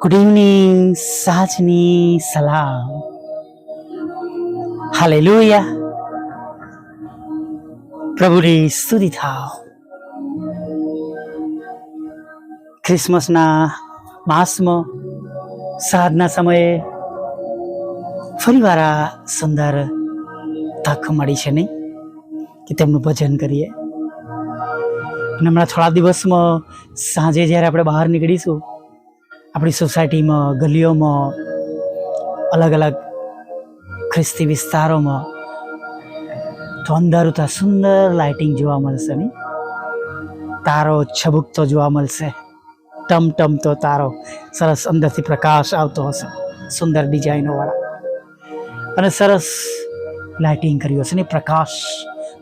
Good evening સાંજની સલામ hallelujah પ્રભુની સ્તુતિ થાવ ક્રિસમસના માસમાં સાધના સમયે ફરીવાર આ સુંદર તક મળી છે નહીં? કે તેમનું ભજન કરીએ? અને હમણાં થોડા દિવસમાં સાંજે જ્યારે આપણે બહાર નીકળીશું, આપણી સોસાયટીમાં, ગલીઓમાં અલગ અલગ ખ્રિસ્તી વિસ્તારોમાં, તો અંદર તો સુંદર લાઇટિંગ જોવા મળશે નહીં? તારો છબુકતો જોવા મળશે. ટમટમતો તારો. સરસ અંદરથી પ્રકાશ આવતો હશે. સુંદર ડિઝાઇનોવાળા અને સરસ લાઇટિંગ કર્યું હશે ને પ્રકાશ.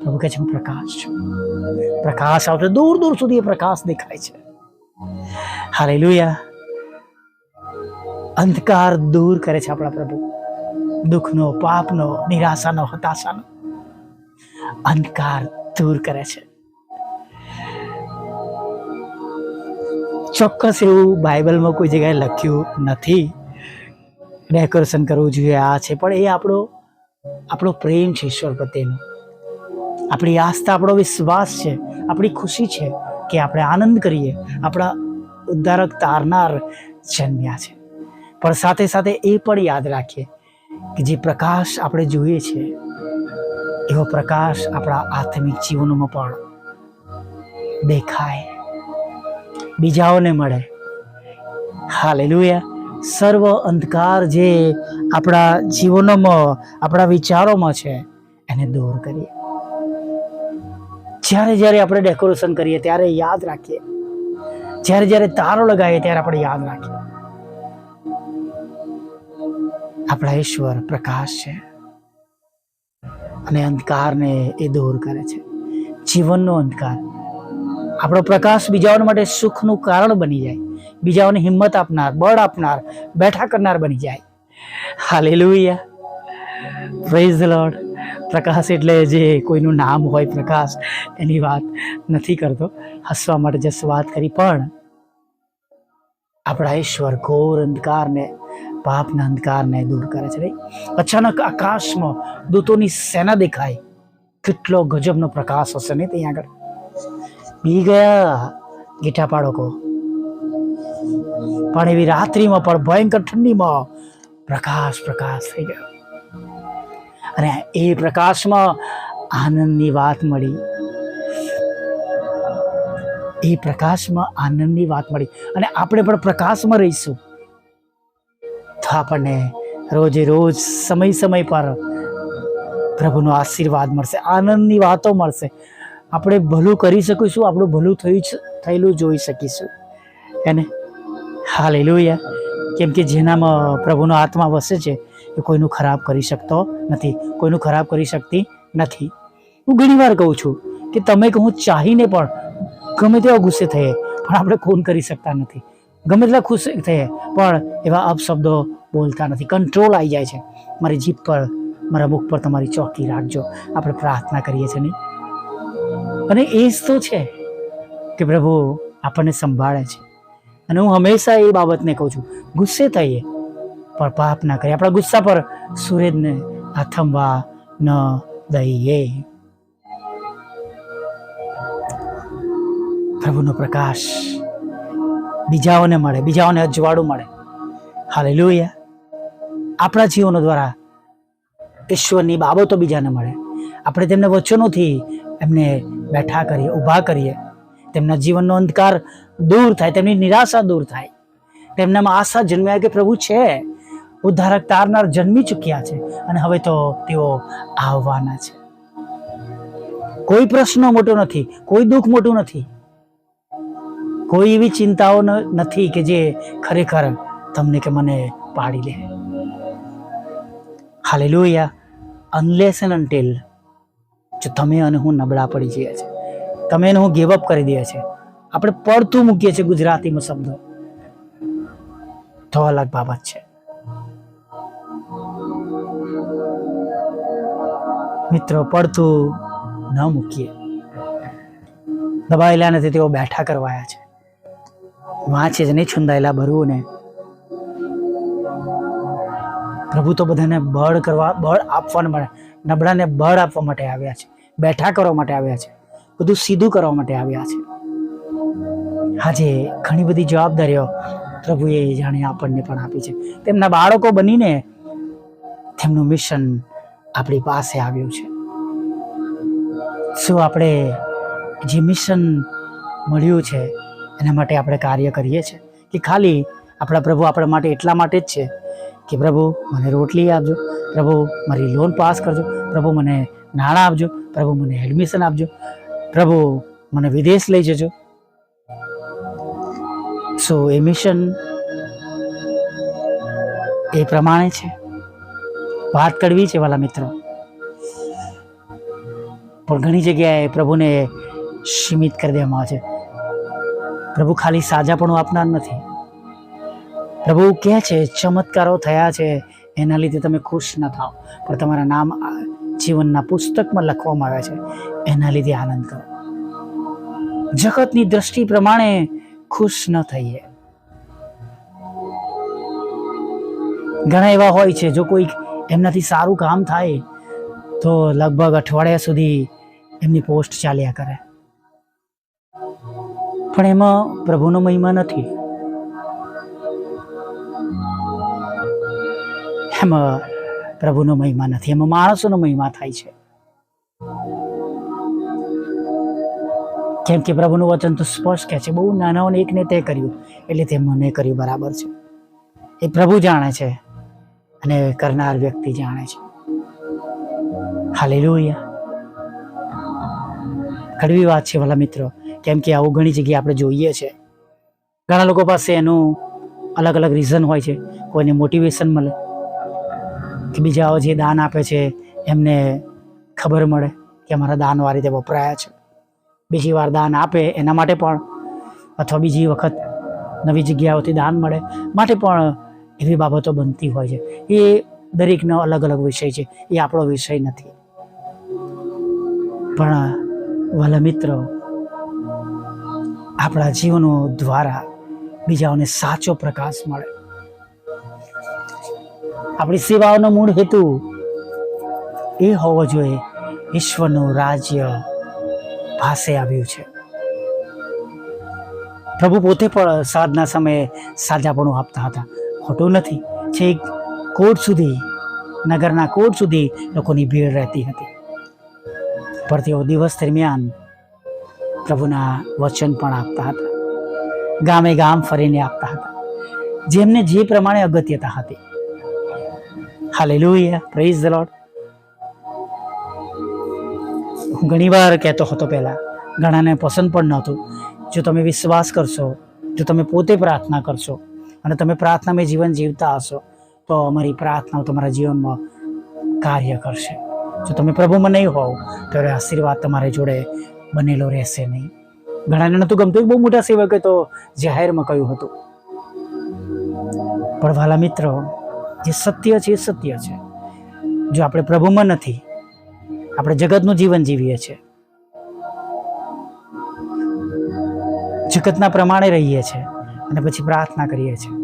પ્રભુ કહે છે, હું પ્રકાશ છું. પ્રકાશ આવતો દૂર દૂર સુધી એ પ્રકાશ દેખાય છે. હાલેલુયા. અંધકાર દૂર કરે છે આપણા પ્રભુ. દુઃખનો, પાપનો, નિરાશાનો, હતાશાનો. અંધકાર દૂર કરે છે. ચોક્કસ એવું બાઇબલમાં કોઈ જગ્યાએ લખ્યું નથી. ડેકોરેશન કરવું જોઈએ આ છે, પણ એ આપણો આપણો પ્રેમ છે ઈશ્વર પ્રત્યેનો. આપણી આસ્થા, આપણો વિશ્વાસ છે, આપણી ખુશી છે કે આપણે આનંદ કરીએ. આપણા ઉદ્ધારક તારનાર જન્મ્યા છે. પણ સાથે સાથે એ પણ યાદ રાખીએ કે જે પ્રકાશ આપણે જોઈએ છે, એવો પ્રકાશ આપણા આત્મિક જીવનમાં પણ દેખાય. બીજાઓને મળે. હાલેલુયા. સર્વ અંધકાર જે આપણા જીવનોમાં, આપણા વિચારોમાં છે, એને દૂર કરીએ. જ્યારે જ્યારે આપણે ડેકોરેશન કરીએ ત્યારે યાદ રાખીએ. જ્યારે જ્યારે તારો લગાવીએ ત્યારે આપણે યાદ રાખીએ. આપણા ઈશ્વર પ્રકાશ છે. અને અંધકારને એ દૂર કરે છે. જીવનનો અંધકાર. આપણો પ્રકાશ બીજાઓ માટે સુખનું કારણ બની જાય. બીજાઓને હિંમત આપનાર, બળ આપનાર, બેઠા કરનાર બની જાય. હાલેલુયા પ્રેઝ લોર્ડ પ્રકાશ એટલે જે કોઈનું નામ હોય પ્રકાશ, એની વાત નથી કરતો. હસવા માટે જસ વાત કરી, પણ આપણા ઈશ્વર ઘોર અંધકારને, પાપના અંધકારને દૂર કરે છે નહીં અચાનક આકાશમાં દૂતોની સેના દેખાય. કેટલો ગજબનો પ્રકાશ હશે ને ત્યાં આગળ. બી ગયા ગીઠા પાડોકો. પણ એવી રાત્રિમાં પણ ભયંકર ઠંડીમાં પ્રકાશ પ્રકાશ થઈ ગયો. અને એ પ્રકાશમાં આનંદની વાત મળી. એ પ્રકાશમાં આનંદની વાત મળી. અને આપણે પણ પ્રકાશમાં રહીશું. તો આપણને રોજે રોજ સમય સમય પર પ્રભુનો આશીર્વાદ મળશે, આનંદની વાતો મળશે. આપણે ભલું કરી શકીશું, આપણું ભલું થયું થયેલું જોઈ શકીશું. એને? હા હાલેલુયા. કેમ કે જેનામાં પ્રભુનો આત્મા વસે છે એ કોઈનું ખરાબ કરી શકતો નથી, કોઈનું ખરાબ કરી શકતી નથી. હું ઘણીવાર કહું છું કે તમે કે હું ચાહીને પણ ગમે તેવા ગુસ્સે થઈએ, પણ આપણે ખૂન કરી શકતા નથી. ગમે તેટલા ખુશ થઈએ, પણ એવા અપશબ્દો બોલતા નથી. કંટ્રોલ આવી જાય છે. મારી જીભ પર, મારા મુખ પર તમારી ચોકી રાખજો. આપણે પ્રાર્થના કરીએ છીએ નહીં અને એ જ તો છે કે પ્રભુ આપણને સંભાળે છે. અને હું હંમેશા એ બાબતને કહું છું. ગુસ્સે થઈએ પણ પાપ ના કરીએ. આપણા ગુસ્સા પર સૂરજને આથમવા ન દઈએ. પ્રભુનો પ્રકાશ બીજાઓને મળે, બીજાઓને અજવાળું મળે. હાલેલુયા. આપણા જીવનો દ્વારા ઈશ્વરની બાબતો બીજાને મળે. આપણે તેમને વચનોથી એમને બેઠા કરીએ, ઊભા કરીએ. તેમના જીવનનો અંધકાર દૂર થાય, તેમની નિરાશા દૂર થાય. તેમનામાં આશા જન્મ્યા કે પ્રભુ છે. ઉદ્ધારક તારનાર જન્મી ચૂક્યા છે અને હવે તો તેઓ આવવાના છે. કોઈ પ્રશ્ન મોટો નથી, કોઈ દુઃખ મોટું નથી. કોઈ એવી ચિંતાઓ નથી કે જે ખરેખર તમને કે મને પાડી લે. હાલેલુયા. અનલેસ એન્ડ અનટેલ જો તમે અને હું નબળા પડી જઈએ છે. તમે એને હું ગેવ અપ કરી દઈએ છે. આપણે પડતું મૂકીએ છીએ ગુજરાતીમાં શબ્દો. તો અલગ બાબત છે. મિત્રો, પડતું ન મૂકીએ. દબાયેલા નથી, તેઓ બેઠા કરવાયા છે. વાંચે જ નહીં છુંદાયેલા ભરવું ને પ્રભુ તો બધાને બળ કરવા, બળ આપવા માટે, નબળાને બળ આપવા માટે આવ્યા છે. બેઠા કરવા માટે આવ્યા છે. બધું સીધું કરવા માટે આવ્યા છે. આજે ઘણી બધી જવાબદારીઓ પ્રભુએ જાણે આપણને પણ આપી છે. તેમના બાળકો બનીને તેમનું મિશન આપણી પાસે આવ્યું છે. શું આપણે જે મિશન મળ્યું છે, એના માટે આપણે કાર્ય કરીએ છીએ? કે ખાલી આપણા પ્રભુ આપણા માટે એટલા માટે જ છે કે પ્રભુ મને રોટલી આપજો, પ્રભુ મારી લોન પાસ કરજો, પ્રભુ મને નાણાં આપજો, પ્રભુ મને એડમિશન આપજો, પ્રભુ મને વિદેશ લઈ જજો. સો એ મિશન એ પ્રમાણે છે. વાત કરવી છે વાલા મિત્રો. પણ ઘણી જગ્યાએ પ્રભુને સીમિત કરી દેવામાં આવે છે. પ્રભુ ખાલી સાજાપણું આપનાર નથી. પ્રભુ કહે છે, ચમત્કારો થયા છે. એના લીધે તમે ખુશ ન થાઓ. પણ તમારા નામ જીવનના પુસ્તકમાં લખવામાં આવ્યા છે. એના લીધે આનંદ કરો. જગતની દ્રષ્ટિ પ્રમાણે ખુશ ન થઈએ. ઘણા એવા હોય છે, જો કોઈ એમનાથી સારું કામ થાય, તો લગભગ અઠવાડિયા સુધી એમની પોસ્ટ ચાલ્યા કરે. પણ એમાં પ્રભુનો મહિમા નથી. એમાં પ્રભુનો મહિમા નથી, એમાં માણસોનો મહિમા થાય છે. કેમ કે પ્રભુનું વચન તો સ્પષ્ટ કહે છે, બહુ નાનાઓને એકને તે કર્યું, એટલે તે મને કર્યું બરાબર છે. એ પ્રભુ જાણે છે. અને કરનાર વ્યક્તિ જાણે છે. હાલેલુયા. કડવી વાત છે ભલા મિત્રો, કેમ કે આવું ઘણી જગ્યાએ આપણે જોઈએ છે. ઘણા લોકો પાસે એનું અલગ અલગ રીઝન હોય છે. કોઈને મોટિવેશન મળે, કે બીજાઓ જે દાન આપે છે, એમને ખબર મળે કે અમારા દાન આ રીતે વપરાયા છે. બીજી વાર દાન આપે એના માટે પણ, અથવા બીજી વખત નવી જગ્યાઓથી દાન મળે, માટે પણ એવી બાબતો બનતી હોય છે. એ દરેકનો અલગ અલગ વિષય છે. એ આપણો વિષય નથી. પણ વાલા મિત્રો, આપણા જીવનો દ્વારા બીજાઓને સાચો પ્રકાશ મળે. આપણી સેવાઓનો મૂળ હેતુ એ હોવો જોઈએ. ઈશ્વરનું રાજ્ય પાસે આવ્યું છે. પ્રભુ પોતે પણ સાધના સમયે સાજાપણું આપતા હતા. ખોટું નથી. છેક કોર્ટ સુધી, નગરના કોર્ટ સુધી લોકોની ભીડ રહેતી હતી. પણ તેઓ દિવસ દરમિયાન પ્રભુના વચન પણ આપતા હતા. ગામે ગામ ફરીને આપતા હતા. જેમને જે પ્રમાણે અગત્યતા હતી. હાલેલુયા પ્રેઝ ધ લોર્ડ હું ઘણીવાર કહેતો હતો પહેલાં, ઘણાને પસંદ પણ નહોતું. જો તમે વિશ્વાસ કરશો, જો તમે પોતે પ્રાર્થના કરશો અને તમે પ્રાર્થનામય જીવન જીવતા હશો, તો અમારી પ્રાર્થનાઓ તમારા જીવનમાં કાર્ય કરશે. જો તમે પ્રભુમાં નહીં હોવ તો આશીર્વાદ તમારી જોડે બનેલો રહેશે નહીં. ઘણાને નહોતું ગમતું બહુ મોટા સેવકે તો જાહેરમાં કહ્યું હતું. પણ વાલા મિત્રો, જે સત્ય છે એ સત્ય છે. જો આપણે પ્રભુમાં નથી, આપણે જગતનું જીવન જીવીએ છીએ. જગતના પ્રમાણે રહીએ છીએ અને પછી પ્રાર્થના કરીએ છીએ.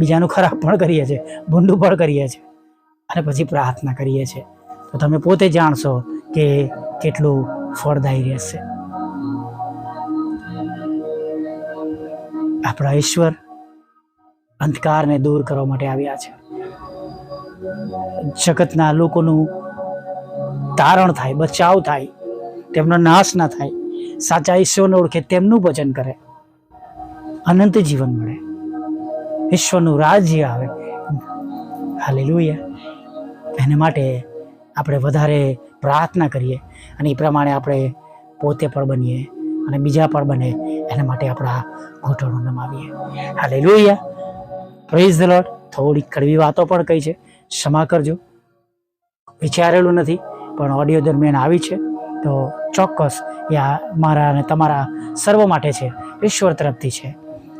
બીજાનું ખરાબ પણ કરીએ છીએ, ભૂંડું પણ કરીએ છીએ અને પછી પ્રાર્થના કરીએ છીએ. તો તમે પોતે જાણશો કે કેટલું ફળદાયી રહેશે. આપણા ઈશ્વર અંધકારને દૂર કરવા માટે આવ્યા છે. જગતના લોકોનું તારણ થાય, બચાવ થાય, તેમનો નાશ ના થાય, સાચા ઈશ્વરને ઓળખે, તેમનું ભજન કરે, અનંત જીવન મળે. ઈશ્વરનું રાજ્ય આવે. હાલેલુયા. એને માટે આપણે વધારે પ્રાર્થના કરીએ. અને એ પ્રમાણે આપણે પોતે પણ બનીએ અને બીજા પણ બને એના માટે આપણા ઘૂંટણો નમાવીએ. હાલેલુયા. પ્રેઝ ધ લોટ થોડી કડવી વાતો પણ કહી છે. ક્ષમા કરજો. વિચારેલું નથી, પણ ઓડિયો દરમિયાન આવી છે. તો ચોક્કસ એ મારા અને તમારા સર્વ માટે છે. ઈશ્વર તરફથી છે.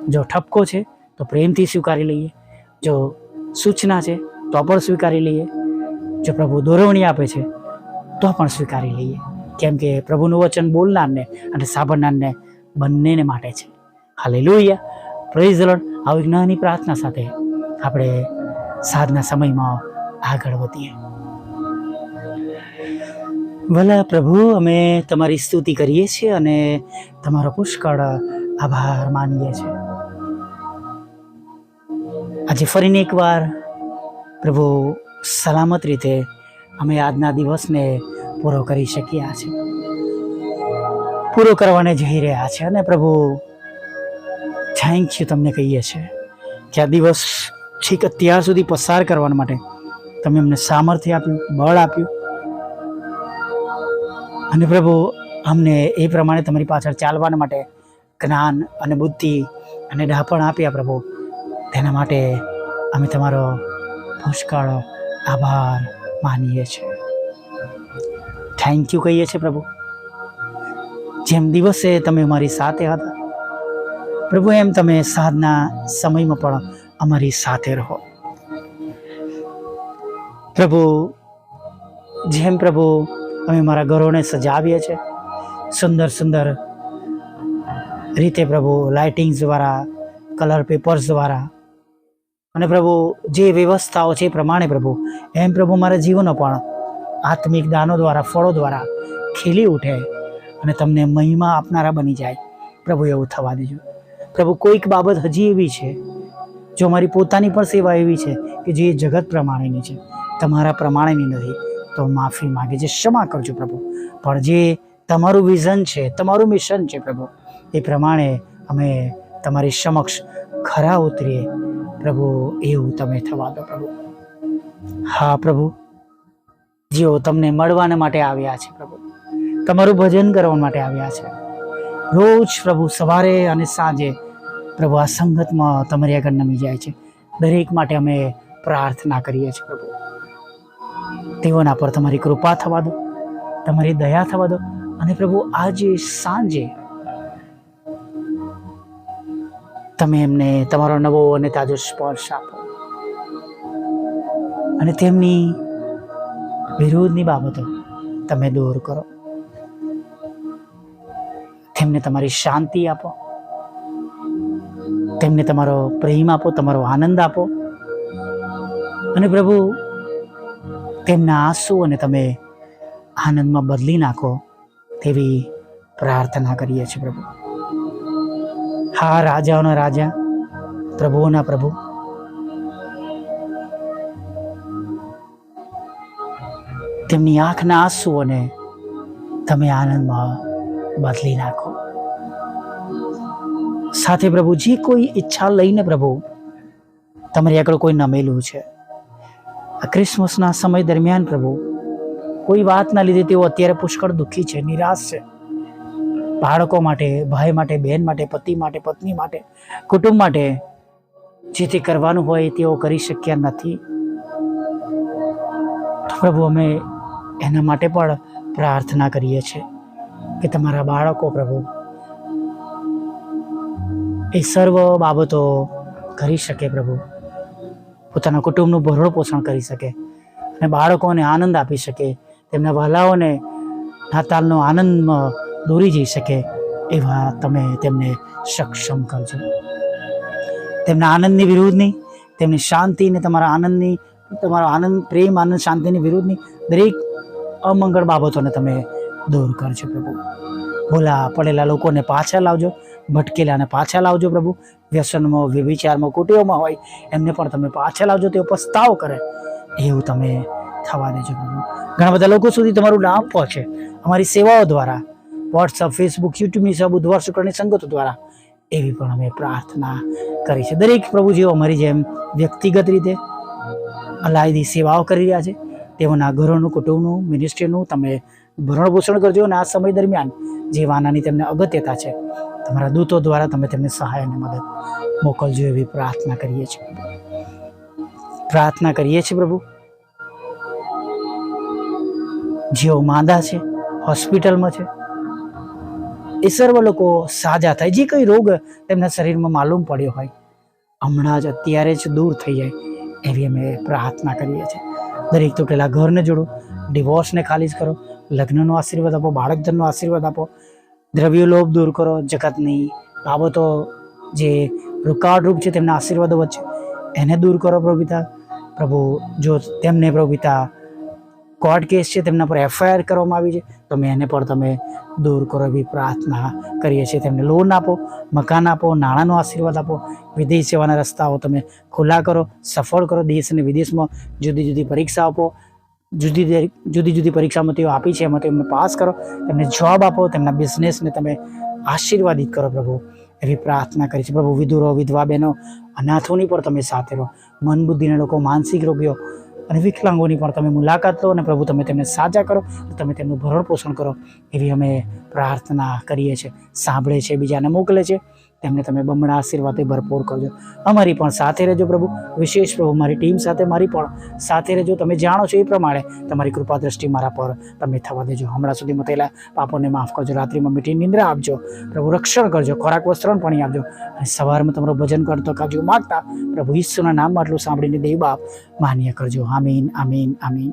જો ઠપકો છે તો પ્રેમથી સ્વીકારી લઈએ. જો સૂચના છે, તો પણ સ્વીકારી લઈએ. જો પ્રભુ દોરવણી આપે છે, તો પણ સ્વીકારી લઈએ. કેમ કે પ્રભુનું વચન બોલનારને અને સાંભળનારને બંનેને માટે છે. હાલે લોહિયા પ્રેઝ લોર્ડ આવી જ્ઞાની પ્રાર્થના સાથે આપણે સાધના સમયમાં આગળ વધીએ. ભલા પ્રભુ, અમે તમારી સ્તુતિ કરીએ છીએ અને તમારો પુષ્કળ આભાર માનીએ છીએ. આજે ફરીને એકવાર પ્રભુ સલામત રીતે અમે આજના દિવસને પૂરો કરી શક્યા છે. પૂરો કરવાને જઈ રહ્યા છે અને પ્રભુ થેન્ક યુ તમને કહીએ છીએ કે આ દિવસ ઠીક અત્યાર સુધી પસાર કરવા માટે તમે અમને સામર્થ્ય આપ્યું, બળ આપ્યું. અને પ્રભુ, અમને એ પ્રમાણે તમારી પાછળ ચાલવા માટે જ્ઞાન અને બુદ્ધિ અને ડાપણ આપ્યા પ્રભુ. તેના માટે અમે તમારો પુષ્કળ આભાર માનીએ છીએ. થેન્ક યુ કહીએ છીએ પ્રભુ. જેમ દિવસે તમે અમારી સાથે હતા, પ્રભુ એમ તમે સાધના સમયમાં પણ અમારી સાથે રહો. પ્રભુ, જેમ પ્રભુ અમે મારા ઘરોને સજાવીએ છીએ, સુંદર સુંદર રીતે પ્રભુ લાઇટિંગ્સ દ્વારા કલર પેપર્સ દ્વારા અને પ્રભુ, જે વ્યવસ્થાઓ છે એ પ્રમાણે પ્રભુ, એમ પ્રભુ મારા જીવનો પણ આત્મિક દાનો દ્વારા, ફળો દ્વારા ખીલી ઉઠે અને તમને મહિમા આપનારા બની જાય. પ્રભુ, એવું થવા દેજો. પ્રભુ, કોઈક બાબત હજી એવી છે, જો મારી પોતાની પણ સેવા એવી છે કે જે જગત પ્રમાણેની છે. તમારા પ્રમાણેની નથી, તો માફી માગે છે. ક્ષમા કરજો પ્રભુ. પણ જે તમારું વિઝન છે, તમારું મિશન છે પ્રભુ, એ પ્રમાણે અમે તમારી સમક્ષ ખરા ઉતરીએ પ્રભુ, એવું તમે થવા દો પ્રભુ. હા, પ્રભુ. જેઓ તમને મળવાને માટે આવ્યા છે પ્રભુ. તમારું ભજન કરવા માટે આવ્યા છે. રોજ પ્રભુ સવારે અને સાંજે પ્રભુ આ સંગતમાં તમારી આગળ નમી જાય છે. દરેક માટે અમે પ્રાર્થના કરીએ છીએ પ્રભુ. તેઓના પર તમારી કૃપા થવા દો. તમારી દયા થવા દો. અને પ્રભુ આજે સાંજે તમે એમને તમારો નવો અને તાજો સ્પર્શ આપો. અને તેમની વિરોધની બાબતો તમે દૂર કરો. તેમને તમારી શાંતિ આપો. તેમને તમારો પ્રેમ આપો, તમારો આનંદ આપો. અને પ્રભુ, તેમના આંસુ અને તમે આનંદમાં બદલી નાખો તેવી પ્રાર્થના કરીએ છીએ પ્રભુ. હા, રાજાઓના રાજા, પ્રભુઓના પ્રભુ. તેમની આંખના આંસુઓને તમે આનંદમાં બદલી નાખો. સાથે પ્રભુ, જે કોઈ ઈચ્છા લઈને પ્રભુ, તમારી આગળ કોઈ નમેલું છે. આ ક્રિસમસના સમય દરમિયાન પ્રભુ, કોઈ વાતના લીધે તેઓ અત્યારે પુષ્કળ દુઃખી છે, નિરાશ છે. બાળકો માટે, ભાઈ માટે બહેન માટે, પતિ માટે, પત્ની માટે, કુટુંબ માટે જે તે કરવાનું હોય તેઓ કરી શક્યા નથી. પ્રભુ, અમે એના માટે પણ પ્રાર્થના કરીએ છીએ કે તમારા બાળકો પ્રભુ એ સર્વ બાબતો કરી શકે પ્રભુ. પોતાના કુટુંબનું ભરણ પોષણ કરી શકે અને બાળકોને આનંદ આપી શકે. તેમના વહાલાઓને નાતાલનો આનંદમાં દોરી જઈ શકે એવા તમે તેમને સક્ષમ કરજો તેમના આનંદની વિરુદ્ધની તેમની શાંતિને તમારા આનંદની, તમારો આનંદ, પ્રેમ, આનંદ, શાંતિની વિરુદ્ધની દરેક અમંગળ બાબતોને તમે દૂર કરજો પ્રભુ. ભોલા પડેલા લોકોને પાછા લાવજો, ભટકેલાને પાછા લાવજો પ્રભુ. વ્યસનમાં, વ્યભિચારમાં કુટીઓમાં હોય, એમને પણ તમે પાછા લાવજો, તેઓ પસ્તાવ કરે. એવું તમે થવા દેજો પ્રભુ. ઘણા બધા લોકો સુધી તમારું નામ પહોંચે. અમારી સેવાઓ દ્વારા વોટ્સઅપ ફેસબુક યુટ્યુબની સબ બુધવાર શુક્રની સંગતો દ્વારા એવી પણ અમે પ્રાર્થના કરી છે. દરેક પ્રભુ જેઓ અમારી જેમ વ્યક્તિગત રીતે અલાયદી સેવાઓ કરી રહ્યા છે. તેઓના ઘરોનું, કુટુંબનું મિનિસ્ટ્રીનું તમે ભરણપોષણ કરજો અને આ સમય દરમિયાન જે વાનાની તેમને અગત્યતા છે, તમારા દૂતો દ્વારા તમે તેમને સહાય અને મદદ મોકલજો એવી પ્રાર્થના કરીએ છીએ. પ્રાર્થના કરીએ છીએ પ્રભુ. જેઓ માંદા છે, હોસ્પિટલમાં છે એ સર્વ લોકો સાજા થાય. જે કંઈ રોગ તેમના શરીરમાં માલુમ પડ્યો હોય, હમણાં જ અત્યારે જ દૂર થઈ જાય એવી અમે પ્રાર્થના કરીએ છીએ. દરેક તૂટેલા ઘરને જોડો, ડિવોર્સને ખાલી જ કરો, લગ્નનો આશીર્વાદ આપો, બાળકજનનો આશીર્વાદ આપો, દ્રવ્ય લોભ દૂર કરો જગતની બાબતો જે રૂપ છે તેમના આશીર્વાદો વચ્ચે, એને દૂર કરો પ્રભુ પ્રભુ, જો તેમને પ્રભુ પિતા કોર્ટ કેસ છે, તેમના પર એફઆઈઆર કરવામાં આવી છે તમે એને પણ તમે દૂર કરો એવી પ્રાર્થના કરીએ છીએ. તેમને લોન આપો, મકાન આપો, નાણાંનો આશીર્વાદ આપો, વિદેશ સેવાના રસ્તાઓ તમે ખુલ્લા કરો, સફળ કરો, દેશ અને વિદેશમાં જુદી જુદી પરીક્ષા આપો, જુદી જુદી જુદી પરીક્ષામાં તેઓ આપી છે, એમાં તેમને પાસ કરો, તેમને જોબ આપો, તેમના બિઝનેસને તમે આશીર્વાદિત કરો પ્રભુ, એવી પ્રાર્થના કરી છે પ્રભુ, વિધુરો, વિધવા બહેનો, અનાથોની પણ તમે સાથે રહો. મન બુદ્ધિના લોકો, માનસિક રોગીઓ અને વિકલાંગોની પણ તમે મુલાકાત લો અને પ્રભુ તમે તેમને સાજા કરો, તમે તેમનું ભરણ પોષણ કરો, એવી અમે પ્રાર્થના કરીએ છીએ, સાંભળે છે, બીજાને મોકલે છે. તેમને તમે બમણા આશીર્વાદે ભરપૂર કરજો. અમારી પણ સાથે રહેજો પ્રભુ. વિશેષ પ્રભુ, મારી ટીમ સાથે, મારી પણ સાથે રહેજો. તમે જાણો છો એ પ્રમાણે તમારી કૃપા દ્રષ્ટિ મારા પર તમે થવા દેજો. હમણાં સુધી મતેલા પાપોને માફ કરજો. રાત્રિમાં મીઠી નિંદ્રા આપજો. પ્રભુ, રક્ષણ કરજો. ખોરાક, વસ્ત્રણ પણ આપજો. અને સવારમાં તમારું ભજન કરતો કાજુ માગતા પ્રભુ ઈશ્વરના નામમાં આટલું સાંભળીને દેવ બાપ માન્ય કરજો. આમીન આમીન આમીન.